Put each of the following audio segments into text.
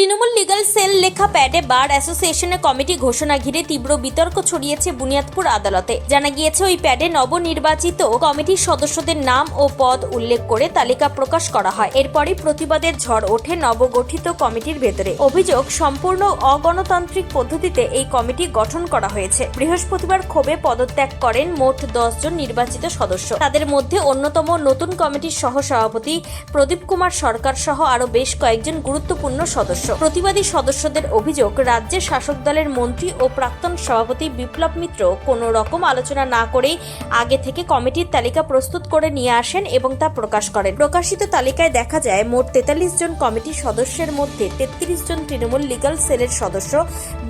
Trinamool legal sell লেখা প্যাডে বার অ্যাসোসিয়েশনের কমিটি ঘোষণা ঘিরে তীব্র বিতর্ক ছড়িয়েছে বুনিয়াদপুর আদালতে। জানা গিয়েছে, ওই প্যাডে নবনির্বাচিত কমিটির সদস্যদের নাম ও পদ উল্লেখ করে তালিকা প্রকাশ করা হয়। এরপরই প্রতিবাদের ঝড় ওঠে নবগঠিত কমিটির ভেতরে। অভিযোগ, সম্পূর্ণ অগণতান্ত্রিক পদ্ধতিতে এই কমিটি গঠন করা হয়েছে। বৃহস্পতিবার ক্ষোভে পদত্যাগ করেন মোট দশ জন নির্বাচিত সদস্য। তাদের মধ্যে অন্যতম নতুন কমিটির সহ সভাপতি প্রদীপ কুমার সরকার সহ আরও বেশ কয়েকজন গুরুত্বপূর্ণ সদস্য। প্রতিবাদী সদস্যদের অভিযোগ রাজ্যের শাসক দলের মন্ত্রী ও প্রাক্তন সভাপতি বিপ্লব মিত্র কোনো রকম আলোচনা না করেই আগে থেকে কমিটির তালিকা প্রস্তুত করে নিয়ে আসেন এবং তা প্রকাশ করেন। প্রকাশিত তালিকায় দেখা যায়, মোট তেতাল্লিশ জন কমিটির সদস্যের মধ্যে তেত্রিশ জন তৃণমূল লিগাল সেলের সদস্য,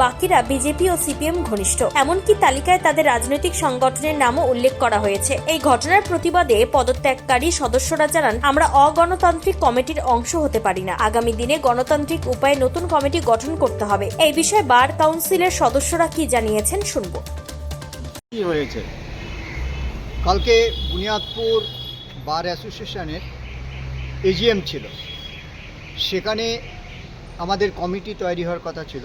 বাকিরা বিজেপি ও সিপিএম ঘনিষ্ঠ। এমনকি তালিকায় তাদের রাজনৈতিক সংগঠনের নামও উল্লেখ করা হয়েছে। এই ঘটনার প্রতিবাদে পদত্যাগকারী সদস্যরা জানান, আমরা অগণতান্ত্রিক কমিটির অংশ হতে পারি না। আগামী দিনে গণতান্ত্রিক উপায়ে নতুন কমিটি গঠন করতে হবে। এই বিষয়ে বার কাউন্সিলের সদস্যরা কি জানিয়েছেন শুনব। কি হয়েছে? কালকে বুনিয়াদপুর বার অ্যাসোসিয়েশনের এজিএম ছিল। সেখানে আমাদের কমিটি তৈরি হওয়ার কথা ছিল।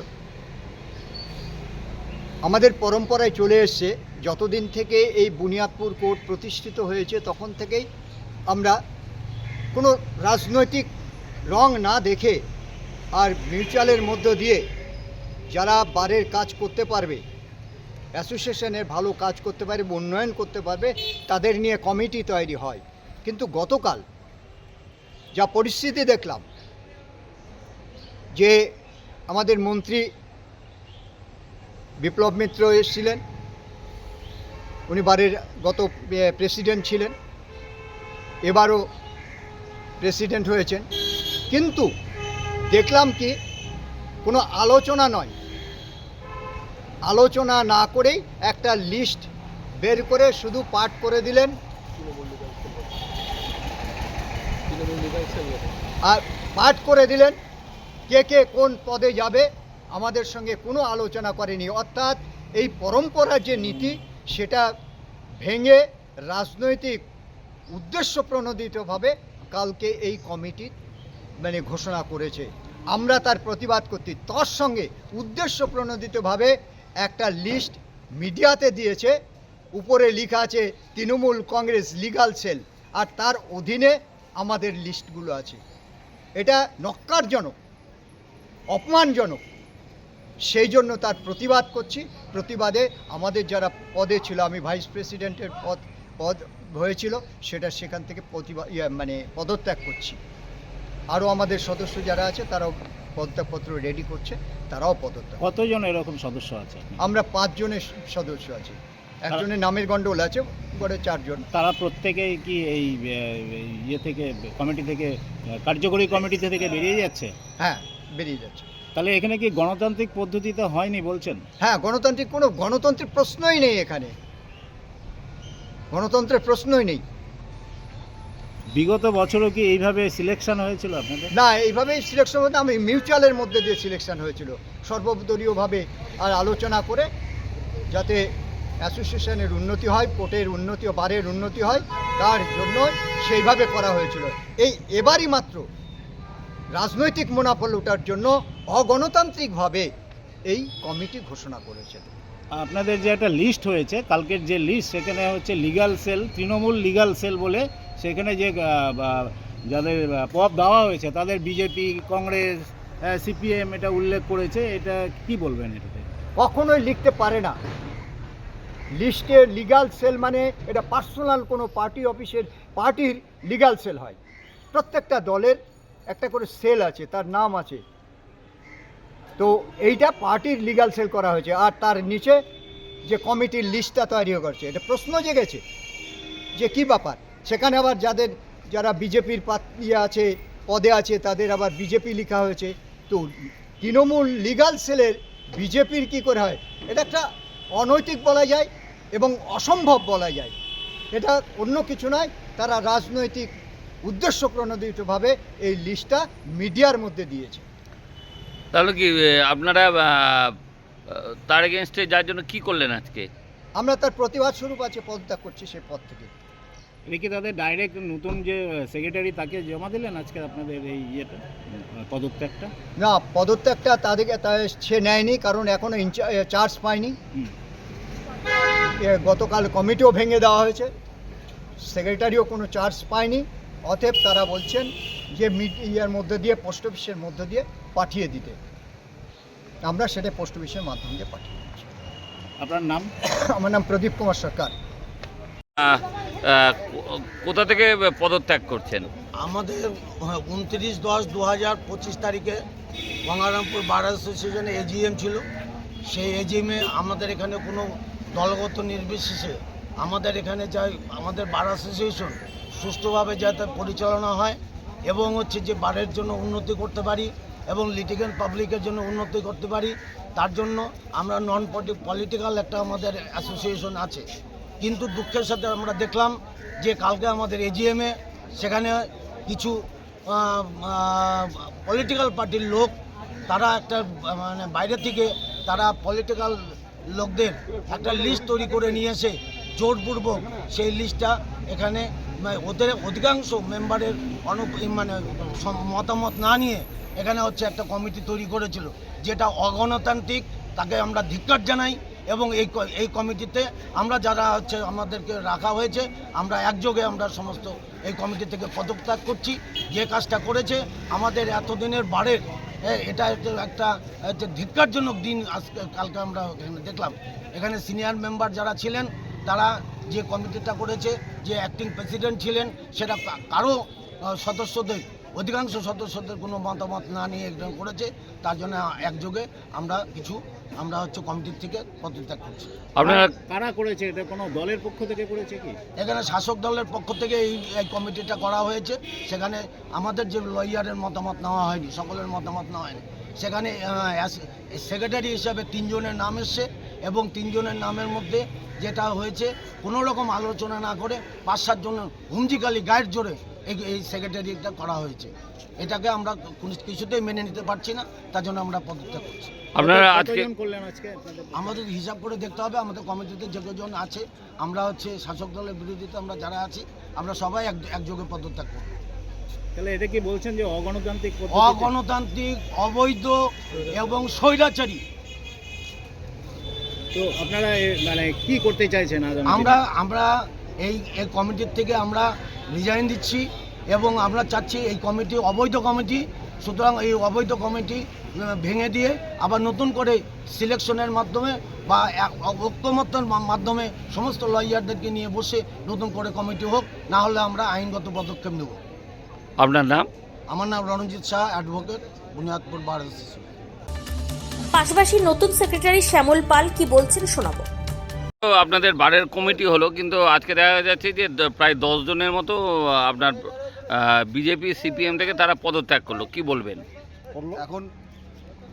আমাদের পরম্পরায় চলে এসছে, যতদিন থেকে এই বুনিয়াদপুর কোর্ট প্রতিষ্ঠিত হয়েছে, তখন থেকেই আমরা কোনো রাজনৈতিক রং না দেখে আর মিউচুয়ালের মধ্য দিয়ে যারা বারের কাজ করতে পারবে, অ্যাসোসিয়েশনের ভালো কাজ করতে পারবে, উন্নয়ন করতে পারবে, তাদের নিয়ে কমিটি তৈরি হয়। কিন্তু গতকাল যা পরিস্থিতি দেখলাম, যে আমাদের মন্ত্রী বিপ্লব মিত্র এসেছিলেন, উনি বারের গত প্রেসিডেন্ট ছিলেন, এবারও প্রেসিডেন্ট হয়েছেন। কিন্তু দেখলাম কি, কোনো আলোচনা নয়। আলোচনা না করেই একটা লিস্ট বের করে শুধু পাঠ করে দিলেন। আর পাঠ করে দিলেন কে কে কোন পদে যাবে, আমাদের সঙ্গে কোনো আলোচনা করেনি। অর্থাৎ এই পরম্পরার যে নীতি, সেটা ভেঙে রাজনৈতিক উদ্দেশ্য প্রণোদিতভাবে কালকে এই কমিটি মানে ঘোষণা করেছে। আমরা তার প্রতিবাদ করতে তার সঙ্গে উদ্দেশ্য প্রণোদিতভাবে একটা লিস্ট মিডিয়াতে দিয়েছে। উপরে লেখা আছে, তৃণমূল কংগ্রেস লিগাল সেল আর তার অধীনে আমাদের লিস্টগুলো আছে। এটা নক্কারজনক, অপমানজনক। সেই জন্য তার প্রতিবাদ করছি। প্রতিবাদে আমাদের যারা পদে ছিল, আমি ভাইস প্রেসিডেন্টের পদ পদ হয়েছিল, সেটা সেখান থেকে প্রতিবাদ ইয়ে মানে পদত্যাগ করছি। আরও আমাদের সদস্য যারা আছে তারাও পদত্যাগপত্র রেডি করছে তারাও পদত্যাগ কতজন এরকম সদস্য আছে আমরা পাঁচজনের সদস্য আছি। একজনের নামের গন্ডগোল আছে গড়ে চারজন। তারা প্রত্যেকেই কি এই ইয়ে থেকে কমিটি থেকে কার্যকরী কমিটি থেকে বেরিয়ে যাচ্ছে? হ্যাঁ বেরিয়ে যাচ্ছে। তাহলে এখানে কি গণতান্ত্রিক পদ্ধতিতে হয়নি বলছেন? হ্যাঁ গণতান্ত্রিক কোনো গণতন্ত্রের প্রশ্নই নেই এখানে। গণতন্ত্রের প্রশ্নই নেই। বিগত বছরও কি এইভাবে সিলেকশন হয়েছিল আপনাদের? না এইভাবেই সিলেকশন হতে আমি মিউচুয়ালের মধ্যে দিয়ে সিলেকশন হয়েছিল। সর্বদলীয়ভাবে আর আলোচনা করে যাতে অ্যাসোসিয়েশনের উন্নতি হয় কোর্টের উন্নতি ও বারের উন্নতি হয় তার জন্য সেইভাবে করা হয়েছিল। এই এবারই মাত্র রাজনৈতিক মুনাফা লুটার জন্য অগণতান্ত্রিকভাবে এই কমিটি ঘোষণা করেছে। আপনাদের যে একটা লিস্ট হয়েছে কালকের যে লিস্ট সেখানে হচ্ছে legal cell Trinamool legal cell বলে সেখানে যে যাদের পদ দেওয়া হয়েছে, তাদের বিজেপি, কংগ্রেস সিপিএম এটা উল্লেখ করেছে, এটা কি বলবেন এটাতে? কখনোই লিখতে পারে না। লিস্টে লিগাল সেল মানে এটা পার্সোনাল কোনো পার্টি অফিসের, পার্টির লিগাল সেল হয়। প্রত্যেকটা দলের একটা করে সেল আছে, তার নাম আছে। তো এইটা পার্টির লিগাল সেল করা হয়েছে, আর তার নিচে যে কমিটির লিস্টটা তৈরি করছে এটা প্রশ্ন জেগেছে যে কি ব্যাপার? সেখানে আবার যাদের যারা বিজেপির ইয়ে আছে পদে আছে তাদের আবার বিজেপি লেখা হয়েছে। তো তৃণমূল লিগাল সেলের বিজেপির কি করে হয়? এটা একটা অনৈতিক বলা যায় এবং অসম্ভব বলা যায়। এটা অন্য কিছু নয় তারা রাজনৈতিক উদ্দেশ্য প্রণোদিতভাবে এই লিস্টটা মিডিয়ার মধ্যে দিয়েছে। তাহলে কি আপনারা তার এগেনস্টে যার জন্য কি করলেন আজকে? আমরা তার প্রতিবাদ স্বরূপ আছে পদত্যাগ করছি সেই পদ থেকে। এটা কি তাদের ডাইরেক্ট নতুন যে সেক্রেটারি তাকে জমা দিলেন আজকে আপনাদের এই ইয়েটা পদত্যাগটা? না পদত্যাগটা তাদেরকে তা- সে নেয়নি কারণ এখনও চার্জ পায়নি। গতকাল কমিটিও ভেঙে দেওয়া হয়েছে। সেক্রেটারিও কোনো চার্জ পায়নি। অতএব তারা বলছেন যে মিড ইয়ার মধ্যে দিয়ে পোস্ট অফিসের মধ্যে দিয়ে পাঠিয়ে দিতে। আমরা সেটা পোস্ট অফিসের মাধ্যম দিয়ে পাঠিয়ে দিচ্ছি। আপনার নাম? আমার নাম প্রদীপ কুমার সরকার। কোথা থেকে পদত্যাগ করছেন? আমাদের উনত্রিশ দশ দু হাজার পঁচিশ তারিখে গঙ্গারামপুর বার অ্যাসোসিয়েশনে এজিএম ছিল। সেই এজিএমে আমাদের এখানে কোনো দলগত নির্বিশেষে আমাদের এখানে যাই, আমাদের বার অ্যাসোসিয়েশন সুষ্ঠুভাবে যাতে পরিচালনা হয় এবং হচ্ছে যে বারের জন্য উন্নতি করতে পারি এবং লিটিগেন্ট পাবলিকের জন্য উন্নতি করতে পারি, তার জন্য আমরা নন পলিটিক্যাল একটা আমাদের অ্যাসোসিয়েশন আছে। কিন্তু দুঃখের সাথে আমরা দেখলাম যে কালকে আমাদের এজিএমে সেখানে কিছু পলিটিক্যাল পার্টির লোক, তারা একটা মানে বাইরে থেকে তারা পলিটিক্যাল লোকদের একটা লিস্ট তৈরি করে নিয়ে এসে জোরপূর্বক সেই লিস্টটা এখানে মানে ওদের অধিকাংশ মেম্বারের অনু মানে মতামত না নিয়ে এখানে হচ্ছে একটা কমিটি তৈরি করেছিল, যেটা অগণতান্ত্রিক, তাকে আমরা ধিক্কার জানাই। এবং এই এই কমিটিতে আমরা যারা হচ্ছে আমাদেরকে রাখা হয়েছে, আমরা একযোগে আমরা সমস্ত এই কমিটি থেকে পদত্যাগ করছি, যে কাজটা করেছে। আমাদের এতদিনের বাড়ের এটা একটা ধিক্কারজনক দিন আজকে, কালকে আমরা এখানে দেখলাম। এখানে সিনিয়র মেম্বার যারা ছিলেন, তারা যে কমিটিটা করেছে, যে অ্যাক্টিং প্রেসিডেন্ট ছিলেন, সেটা কারও সদস্যদের, অধিকাংশ সদস্যদের কোনো মতামত না নিয়ে একজন করেছে। তার জন্য একযোগে আমরা কিছু আমরা হচ্ছে কমিটির থেকে পদত্যাগ করছি। আপনারা কারা করেছে? এটা কোনো দলের পক্ষ থেকে করেছে কি? এখানে শাসক দলের পক্ষ থেকে এই এই কমিটিটা করা হয়েছে। সেখানে আমাদের যে লয়ারের মতামত নেওয়া হয়নি সকলের মতামত নেওয়া হয়নি সেখানে সেক্রেটারি হিসাবে তিনজনের নাম এসছে এবং তিনজনের নামের মধ্যে যেটা হয়েছে কোনো রকম আলোচনা না করে পাঁচ সাতজন হুমজিকালি গাইড জোরে এই সেক্রেটারিটা করা হয়েছে। এটাকে আমরা কোনো কিছুতেই মেনে নিতে পারছি না তার জন্য আমরা পদত্যাগ করছি। আপনারা আজকে আমাদের হিসাব করে দেখতে হবে আমাদের কমিটিতে যে কজন আছে আমরা হচ্ছে শাসক দলের বিরোধিতা আমরা যারা আছি আমরা সবাই এক একযোগে পদত্যাগ করব। তাহলে এটা কি বলছেন যে অগণতান্ত্রিক অগণতান্ত্রিক অবৈধ এবং স্বৈরাচারী। তো আপনারা মানে কি করতে চাইছেন আমরা আমরা এই এই কমিটির থেকে আমরা রিজাইন দিচ্ছি এবং আমরা চাচ্ছি এই কমিটি অবৈধ কমিটি সুতরাং এই অবৈধ কমিটি ভেঙে দিয়ে আবার নতুন করে সিলেকশনের মাধ্যমে বা ঐক্যমত্যর মাধ্যমে সমস্ত লয়ারদেরকে নিয়ে বসে নতুন করে কমিটি হোক না হলে আমরা আইনগত পদক্ষেপ নেব। আপনার নাম? আমার নাম Ranjit Shah advocate Buniadpur bar association পাশাপাশি নতুন সেক্রেটারি শ্যামল পাল কি বলছেন শোনাবো। আপনাদের বারের কমিটি হলো কিন্তু আজকে দেখা যাচ্ছে যে প্রায় দশ জনের মতো আপনার বিজেপি সিপিএম থেকে তারা পদত্যাগ করল। কি বলবেন? এখন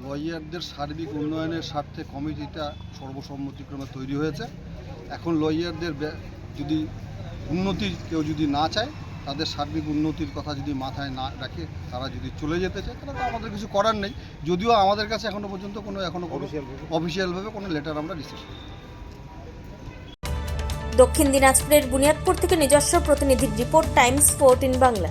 লয়ারদের সার্বিক উন্নয়নের স্বার্থে কমিটিটা সর্বসম্মতিক্রমে তৈরি হয়েছে। এখন লয়ারদের ব্য- যদি উন্নতি কেউ যদি না চায় তাদের সার্বিক উন্নতির কথা যদি মাথায় না রাখে তারা যদি চলে যেতে চায় তাহলে তো আমাদের কিছু করার নেই। যদিও আমাদের কাছে এখনও পর্যন্ত কোনো এখনও কোনো অফিসিয়ালভাবে কোনো লেটার আমরা রিসিভ দক্ষিণ দিনাজপুরের বুনিয়াদপুর থেকে নিজস্ব প্রতিনিধির রিপোর্ট টাইমস ফোরটিন বাংলা।